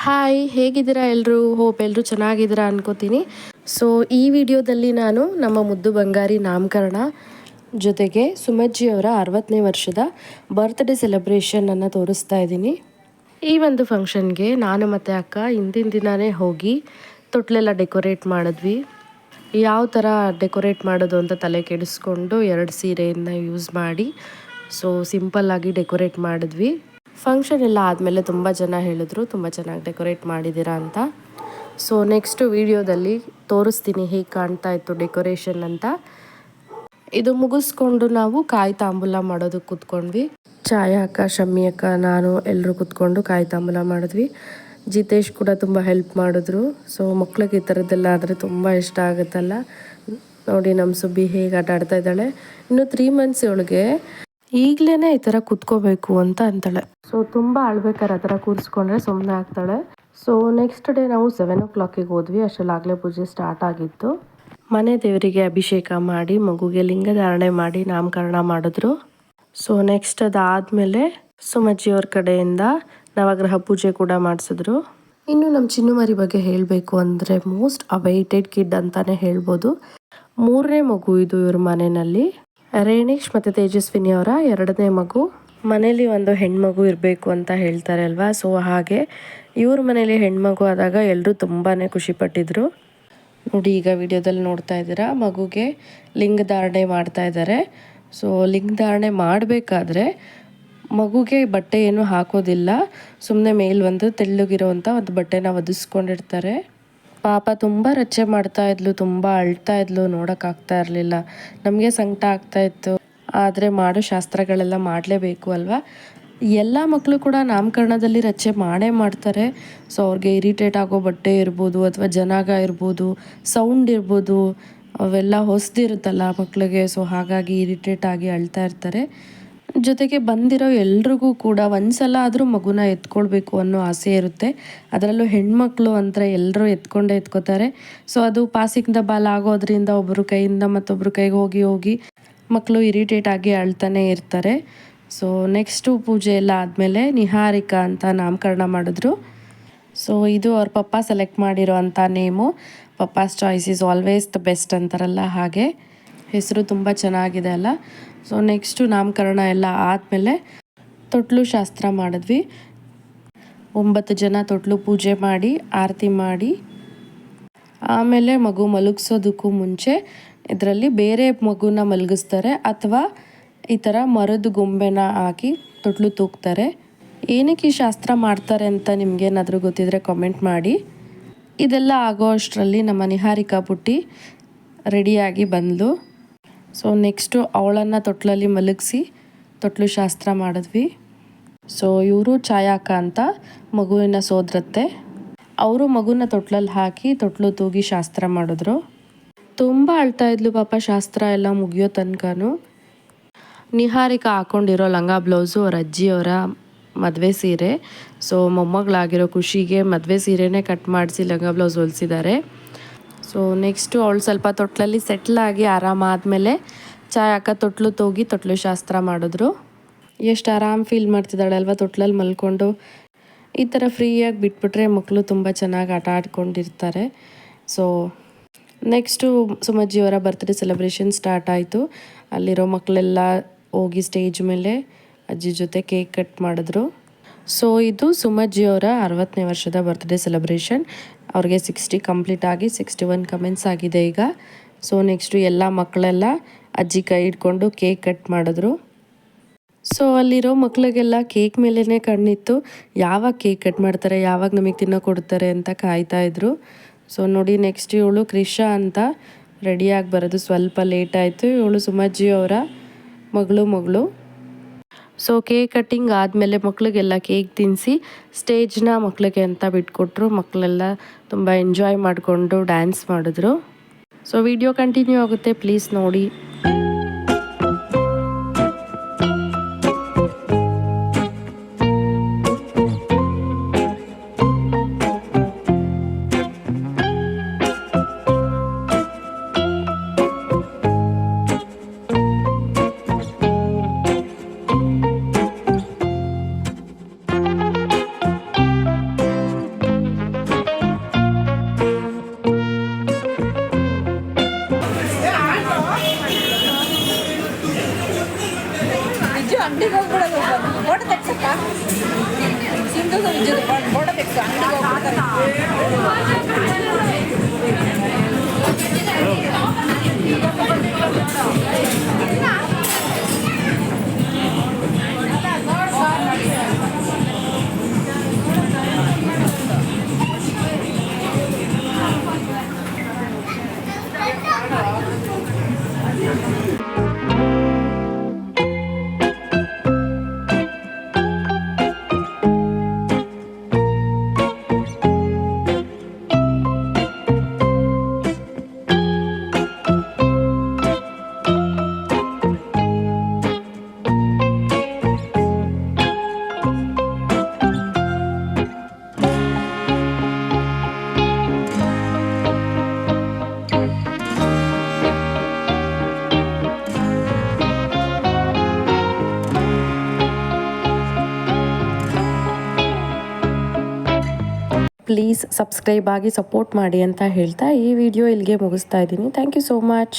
Hi ಹೇಗಿದ್ದೀರಾ ಎಲ್ಲರೂ hope ಎಲ್ಲರೂ ಚೆನ್ನಾಗಿದ್ದೀರಾ ಅನ್ಕೋತೀನಿ. ಸೊ ಈ ವಿಡಿಯೋದಲ್ಲಿ ನಾನು ನಮ್ಮ ಮುದ್ದು ಬಂಗಾರಿ ನಾಮಕರಣ ಜೊತೆಗೆ ಸುಮಜ್ಜಿಯವರ ಅರವತ್ತನೇ ವರ್ಷದ ಬರ್ತ್ಡೇ ಸೆಲೆಬ್ರೇಷನನ್ನು ತೋರಿಸ್ತಾ ಇದ್ದೀನಿ. ಈ ಒಂದು ಫಂಕ್ಷನ್ಗೆ ನಾನು ಮತ್ತು ಅಕ್ಕ ಹಿಂದಿನ ದಿನವೇ ಹೋಗಿ ತೊಟ್ಲೆಲ್ಲ ಡೆಕೋರೇಟ್ ಮಾಡಿದ್ವಿ. ಯಾವ ಥರ ಡೆಕೋರೇಟ್ ಮಾಡೋದು ಅಂತ ತಲೆ ಕೆಡಿಸ್ಕೊಂಡು ಎರಡು ಸೀರೆಯನ್ನು ಯೂಸ್ ಮಾಡಿ ಸೊ ಸಿಂಪಲ್ಲಾಗಿ ಡೆಕೋರೇಟ್ ಮಾಡಿದ್ವಿ. ಫಂಕ್ಷನ್ ಎಲ್ಲ ಆದಮೇಲೆ ತುಂಬ ಜನ ಹೇಳಿದ್ರು, ತುಂಬ ಚೆನ್ನಾಗಿ ಡೆಕೋರೇಟ್ ಮಾಡಿದ್ದೀರಾ ಅಂತ. ಸೊ ನೆಕ್ಸ್ಟ್ ವಿಡಿಯೋದಲ್ಲಿ ತೋರಿಸ್ತೀನಿ ಹೇಗೆ ಕಾಣ್ತಾ ಇತ್ತು ಡೆಕೋರೇಷನ್ ಅಂತ. ಇದು ಮುಗಿಸ್ಕೊಂಡು ನಾವು ಕಾಯಿ ತಾಂಬೂಲ ಮಾಡೋದಕ್ಕೆ ಕೂತ್ಕೊಂಡ್ವಿ. ಚಾಯ ಅಕ್ಕ ಶಮ್ಮಿ ಅಕ್ಕ ನಾನು ಎಲ್ಲರೂ ಕೂತ್ಕೊಂಡು ಕಾಯಿ ತಾಂಬೂಲ ಮಾಡಿದ್ವಿ. ಜಿತೇಶ್ ಕೂಡ ತುಂಬ ಹೆಲ್ಪ್ ಮಾಡಿದ್ರು. ಸೊ ಮಕ್ಳಿಗೆ ಈ ಥರದ್ದೆಲ್ಲ ಆದರೆ ತುಂಬ ಇಷ್ಟ ಆಗುತ್ತಲ್ಲ. ನೋಡಿ ನಮ್ಮ ಸುಬ್ಬಿ ಹೇಗೆ ಆಟ ಆಡ್ತಾ ಇದ್ದಾಳೆ. ಇನ್ನು ತ್ರೀ ಮಂತ್ಸ್ ಇವಳಿಗೆ ಈಗಲೇ ಈ ಥರ ಕುತ್ಕೋಬೇಕು ಅಂತ ಅಂತಾಳೆ. ಸೊ ತುಂಬ ಅಳ್ಬೇಕಾರೆ ಆ ಥರ ಕೂರಿಸ್ಕೊಂಡ್ರೆ ಸುಮ್ಮನೆ ಆಗ್ತಾಳೆ. ಸೊ ನೆಕ್ಸ್ಟ್ ಡೇ ನಾವು ಸೆವೆನ್ ಓ ಕ್ಲಾಕಿಗೆ ಹೋದ್ವಿ ಅಷ್ಟರಲ್ಲಾಗಲೇ ಪೂಜೆ ಸ್ಟಾರ್ಟ್ ಆಗಿತ್ತು. ಮನೆ ದೇವರಿಗೆ ಅಭಿಷೇಕ ಮಾಡಿ, ಮಗುಗೆ ಲಿಂಗಧಾರಣೆ ಮಾಡಿ, ನಾಮಕರಣ ಮಾಡಿದ್ರು. ಸೊ ನೆಕ್ಸ್ಟ್ ಅದಾದಮೇಲೆ ಸುಮಜ್ಜಿಯವ್ರ ಕಡೆಯಿಂದ ನವಗ್ರಹ ಪೂಜೆ ಕೂಡ ಮಾಡಿಸಿದ್ರು. ಇನ್ನು ನಮ್ಮ ಚಿನ್ನುಮರಿ ಬಗ್ಗೆ ಹೇಳಬೇಕು ಅಂದರೆ ಮೋಸ್ಟ್ ಅವೈಟೆಡ್ ಕಿಡ್ ಅಂತಲೇ ಹೇಳ್ಬೋದು. ಮೂರನೇ ಮಗು ಇದು ಇವ್ರ ಮನೆಯಲ್ಲಿ. ರೇಣೇಶ್ ಮತ್ತು ತೇಜಸ್ವಿನಿ ಅವರ ಎರಡನೇ ಮಗು. ಮನೇಲಿ ಒಂದು ಹೆಣ್ಮಗು ಇರಬೇಕು ಅಂತ ಹೇಳ್ತಾರೆ ಅಲ್ವಾ? ಸೊ ಹಾಗೆ ಇವ್ರ ಮನೇಲಿ ಹೆಣ್ಮಗು ಆದಾಗ ಎಲ್ಲರೂ ತುಂಬಾ ಖುಷಿಪಟ್ಟಿದ್ರು ನೋಡಿ, ಈಗ ವಿಡಿಯೋದಲ್ಲಿ ನೋಡ್ತಾ ಇದ್ದೀರಾ, ಮಗುಗೆ ಲಿಂಗಧಾರಣೆ ಮಾಡ್ತಾ ಇದ್ದಾರೆ. ಸೊ ಲಿಂಗಧಾರಣೆ ಮಾಡಬೇಕಾದ್ರೆ ಮಗುಗೆ ಬಟ್ಟೆ ಏನು ಹಾಕೋದಿಲ್ಲ. ಸುಮ್ಮನೆ ಮೇಲೆ ಒಂದು ತೆಳ್ಳಗಿರೋವಂಥ ಒಂದು ಬಟ್ಟೆನ ಒದಿಸ್ಕೊಂಡಿರ್ತಾರೆ. ಪಾಪ ತುಂಬ ರಚ್ಚೆ ಮಾಡ್ತಾ ಇದ್ಲು, ತುಂಬ ಅಳ್ತಾ ಇದ್ಲು ನೋಡೋಕ್ಕಾಗ್ತಾ ಇರಲಿಲ್ಲ. ನಮಗೆ ಸಂಕಟ ಆಗ್ತಾ ಇತ್ತು. ಆದರೆ ಮಾಡೋ ಶಾಸ್ತ್ರಗಳೆಲ್ಲ ಮಾಡಲೇಬೇಕು ಅಲ್ವಾ? ಎಲ್ಲ ಮಕ್ಕಳು ಕೂಡ ನಾಮಕರಣದಲ್ಲಿ ರಚ್ಚೆ ಮಾಡೇ ಮಾಡ್ತಾರೆ. ಸೊ ಅವ್ರಿಗೆ ಇರಿಟೇಟ್ ಆಗೋ ಬಟ್ಟೆ ಇರ್ಬೋದು, ಅಥವಾ ಜನಾಗ ಇರ್ಬೋದು, ಸೌಂಡ್ ಇರ್ಬೋದು, ಅವೆಲ್ಲ ಹೊಸದಿರುತ್ತಲ್ಲ ಮಕ್ಕಳಿಗೆ ಸೊ ಹಾಗಾಗಿ ಇರಿಟೇಟ್ ಆಗಿ ಅಳ್ತಾ ಇರ್ತಾರೆ. ಜೊತೆಗೆ ಬಂದಿರೋ ಎಲ್ರಿಗೂ ಕೂಡ ಒಂದ್ಸಲ ಆದರೂ ಮಗುನ ಎತ್ಕೊಳ್ಬೇಕು ಅನ್ನೋ ಆಸೆ ಇರುತ್ತೆ. ಅದರಲ್ಲೂ ಹೆಣ್ಮಕ್ಳು ಅಂತ ಎಲ್ಲರೂ ಎತ್ಕೊಂಡೇ ಎತ್ಕೋತಾರೆ. ಸೊ ಅದು ಪಾಸಿಂಗ್ ದ ಬಾಲ್ ಆಗೋದ್ರಿಂದ ಒಬ್ಬರು ಕೈಯಿಂದ ಮತ್ತೊಬ್ಬರು ಕೈಗೆ ಹೋಗಿ ಹೋಗಿ ಮಕ್ಕಳು ಇರಿಟೇಟ್ ಆಗಿ ಅಳ್ತಾನೆ ಇರ್ತಾರೆ. ಸೊ ನೆಕ್ಸ್ಟು ಪೂಜೆ ಎಲ್ಲ ಆದಮೇಲೆ ನಿಹಾರಿಕಾ ಅಂತ ನಾಮಕರಣ ಮಾಡಿದ್ರು. ಸೊ ಇದು ಅವ್ರ ಪಪ್ಪ ಸೆಲೆಕ್ಟ್ ಮಾಡಿರೋ ಅಂಥ name. Papa's choice is always the best ಅಂತಾರಲ್ಲ ಹಾಗೆ. ಹೆಸರು ತುಂಬ ಚೆನ್ನಾಗಿದೆ ಅಲ್ಲ. ಸೊ ನೆಕ್ಸ್ಟು ನಾಮಕರಣ ಎಲ್ಲ ಆದಮೇಲೆ ತೊಟ್ಲು ಶಾಸ್ತ್ರ ಮಾಡಿದ್ವಿ. ಒಂಬತ್ತು ಜನ ತೊಟ್ಲು ಪೂಜೆ ಮಾಡಿ, ಆರತಿ ಮಾಡಿ, ಆಮೇಲೆ ಮಗು ಮಲಗಿಸೋದಕ್ಕೂ ಮುಂಚೆ ಇದರಲ್ಲಿ ಬೇರೆ ಮಗುನ ಮಲಗಿಸ್ತಾರೆ ಅಥವಾ ಈ ಥರ ಮರದ ಗೊಂಬೆನ ಹಾಕಿ ತೊಟ್ಲು ತೂಗ್ತಾರೆ. ಏನಕ್ಕೆ ಈ ಶಾಸ್ತ್ರ ಮಾಡ್ತಾರೆ ಅಂತ ನಿಮಗೇನಾದರೂ ಗೊತ್ತಿದ್ರೆ ಕಾಮೆಂಟ್ ಮಾಡಿ. ಇದೆಲ್ಲ ಆಗೋ ಅಷ್ಟರಲ್ಲಿ ನಮ್ಮ ನಿಹಾರಿಕಾ ಪುಟ್ಟಿ ರೆಡಿಯಾಗಿ ಬಂದಳು ಸೊ ನೆಕ್ಸ್ಟು ಅವಳನ್ನು ತೊಟ್ಲಲ್ಲಿ ಮಲಗಿಸಿ, ತೊಟ್ಲು ಶಾಸ್ತ್ರ ಮಾಡಿದ್ವಿ. ಸೊ ಇವರು ಛಾಯಾಕ ಅಂತ ಮಗುವಿನ ಸೋದ್ರತ್ತೆ. ಅವರು ಮಗುನ ತೊಟ್ಲಲ್ಲಿ ಹಾಕಿ ತೊಟ್ಲು ತೂಗಿ ಶಾಸ್ತ್ರ ಮಾಡಿದ್ರು. ತುಂಬ ಅಳ್ತಾ ಇದ್ಲು ಪಾಪ, ಶಾಸ್ತ್ರ ಎಲ್ಲ ಮುಗಿಯೋ ತನಕನೂ. ನಿಹಾರಿಕಾ ಹಾಕೊಂಡಿರೋ ಲಂಗ ಬ್ಲೌಸು, ಅವ್ರ ಅಜ್ಜಿಯವರ ಮದುವೆ ಸೀರೆ. ಸೊ ಮೊಮ್ಮಗಳಾಗಿರೋ ಖುಷಿಗೆ ಮದುವೆ ಸೀರೆನೇ ಕಟ್ ಮಾಡಿಸಿ ಲಂಗ ಬ್ಲೌಸ್ ಹೊಲಿಸಿದ್ದಾರೆ. ಸೊ ನೆಕ್ಸ್ಟು ಅವಳು ಸ್ವಲ್ಪ ತೊಟ್ಲಲ್ಲಿ ಸೆಟ್ಲ್ ಆಗಿ ಆರಾಮಾದಮೇಲೆ ಚಾಯ್ ಅಕ್ಕ ತೊಟ್ಲು ತೋಗಿ ತೊಟ್ಲು ಶಾಸ್ತ್ರ ಮಾಡಿದ್ರು. ಎಷ್ಟು ಆರಾಮ್ ಫೀಲ್ ಮಾಡ್ತಿದ್ದಾಳೆ ಅಲ್ವಾ ತೊಟ್ಲಲ್ಲಿ ಮಲ್ಕೊಂಡು. ಈ ಥರ ಫ್ರೀಯಾಗಿ ಬಿಟ್ಬಿಟ್ರೆ ಮಕ್ಕಳು ತುಂಬ ಚೆನ್ನಾಗಿ ಆಟ ಆಡ್ಕೊಂಡಿರ್ತಾರೆ. ಸೊ ನೆಕ್ಸ್ಟು ಸುಮಜ್ಜಿಯವರ ಬರ್ತ್ಡೇ ಸೆಲೆಬ್ರೇಷನ್ ಸ್ಟಾರ್ಟ್ ಆಯಿತು. ಅಲ್ಲಿರೋ ಮಕ್ಕಳೆಲ್ಲ ಹೋಗಿ ಸ್ಟೇಜ್ ಮೇಲೆ ಅಜ್ಜಿ ಜೊತೆ ಕೇಕ್ ಕಟ್ ಮಾಡಿದ್ರು. ಸೊ ಇದು ಸುಮಜ್ಜಿಯವರ ಅರವತ್ತನೇ ವರ್ಷದ ಬರ್ತ್ಡೇ ಸೆಲೆಬ್ರೇಷನ್ ಅವ್ರಿಗೆ ಸಿಕ್ಸ್ಟಿ ಕಂಪ್ಲೀಟ್ ಆಗಿ ಸಿಕ್ಸ್ಟಿ ಒನ್ ಕಮೆಂಟ್ಸ್ ಆಗಿದೆ ಈಗ. ಸೊ ನೆಕ್ಸ್ಟು ಎಲ್ಲ ಮಕ್ಕಳೆಲ್ಲ ಅಜ್ಜಿ ಕೈ ಹಿಡ್ಕೊಂಡು ಕೇಕ್ ಕಟ್ ಮಾಡಿದ್ರು. ಸೊ ಅಲ್ಲಿರೋ ಮಕ್ಕಳಿಗೆಲ್ಲ ಕೇಕ್ ಮೇಲೇ ಕಣ್ಣಿತ್ತು. ಯಾವಾಗ ಕೇಕ್ ಕಟ್ ಮಾಡ್ತಾರೆ, ಯಾವಾಗ ನಮಗೆ ತಿನ್ನೋ ಕೊಡ್ತಾರೆ ಅಂತ ಕಾಯ್ತಾ ಇದ್ರು. ಸೊ ನೋಡಿ ನೆಕ್ಸ್ಟ್ ಇವಳು ಕ್ರಿಶಾ ಅಂತ ರೆಡಿಯಾಗಿ ಬರೋದು ಸ್ವಲ್ಪ ಲೇಟ್ ಆಯಿತು. ಇವಳು ಸುಮಜ್ಜಿ ಅವರ ಮಗಳು ಮಗಳು. ಸೊ ಕೇಕ್ ಕಟ್ಟಿಂಗ್ ಆದಮೇಲೆ ಮಕ್ಕಳಿಗೆಲ್ಲ ಕೇಕ್ ತಿನ್ನಿಸಿ ಸ್ಟೇಜ್ನ ಮಕ್ಕಳಿಗೆ ಅಂತ ಬಿಟ್ಕೊಟ್ರು. ಮಕ್ಕಳೆಲ್ಲ ತುಂಬ ಎಂಜಾಯ್ ಮಾಡಿಕೊಂಡು ಡ್ಯಾನ್ಸ್ ಮಾಡಿದ್ರು. ಸೊ ವಿಡಿಯೋ ಕಂಟಿನ್ಯೂ ಆಗುತ್ತೆ. ಪ್ಲೀಸ್ ನೋಡಿ. ಅಂಗಡಿಗೆ ಹೋಗ್ಬಿಡೋದು ಫೋಟೋ ತೆಗ್ಸಕ್ಕ ಸಿಂಧು ವಿಜಯದ ಫೋಟೋ ತೆಗ್ಸು ಅಂಗಡಿಗೆ ಹೋಗ್ಬಿಡ್ತಾರೆ ಪ್ಲೀಸ್ ಸಬ್ಸ್ಕ್ರೈಬ್ ಆಗಿ ಸಪೋರ್ಟ್ ಮಾಡಿ ಅಂತ ಹೇಳ್ತಾ ಈ ವಿಡಿಯೋ ಇಲ್ಲಿಗೆ ಮುಗಿಸ್ತಾ ಇದ್ದೀನಿ. Thank you so much